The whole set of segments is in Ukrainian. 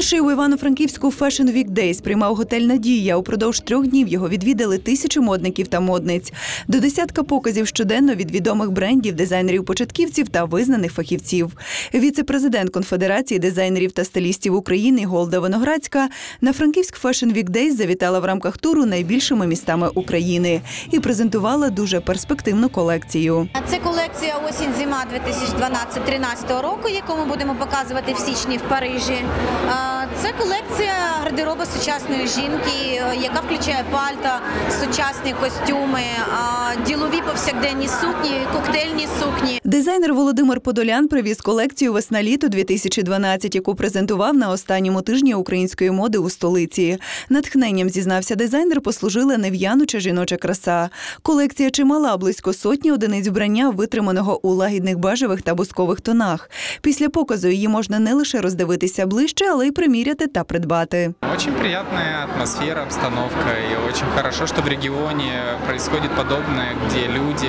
Перший у Івано-Франківську Fashion Week Days приймав готель Надія. Упродовж трьох днів його відвідали тисячі модників та модниць. До десятка показів щоденно від відомих брендів, дизайнерів-початківців та визнаних фахівців. Віце-президент Конфедерації дизайнерів та стилістів України Голда Виноградська на Франківськ Fashion Week Days завітала в рамках туру найбільшими містами України і презентувала дуже перспективну колекцію. Це колекція осінь-зима 2012-13 року, яку ми будемо показувати в січні в Парижі. Це колекція гардероба сучасної жінки, яка включає пальта, сучасні костюми, ділові повсякденні сукні, коктейльні сукні. Дизайнер Володимир Подолян привіз колекцію весна-літо 2012, яку презентував на останньому тижні української моди у столиці. Натхненням зізнався дизайнер, послужила нев'януча жіноча краса. Колекція чимала близько сотні одиниць вбрання, витриманого у лагідних бежевих та бускових тонах. Після показу її можна не лише роздивитися ближче, але й приміряти та придбати. Очень приятная атмосфера, обстановка, и очень хорошо, что в регионе происходит подобное, где люди,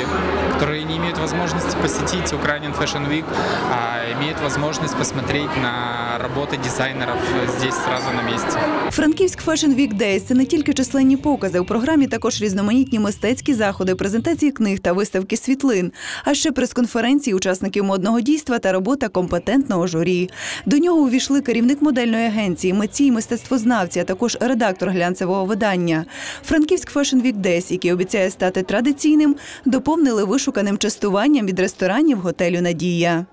которые не имеют возможности посетить Ukrainian Fashion Week, а имеют возможность посмотреть на работы дизайнеров здесь сразу на месте. Франківськ Fashion Week Days – це не тільки численні покази. У програмі також різноманітні мистецькі заходи, презентації книг та виставки світлин, а ще прес-конференції учасників модного дійства та робота компетентного журі. До нього увійшли керівник модельної агенції, митці й мистецтвознавці, а також редактор глянцевого видання. Франківськ Fashion Week Days, який обіцяє стати традиційним, доповнили вишуканим частуванням від ресторанів готелю Надія.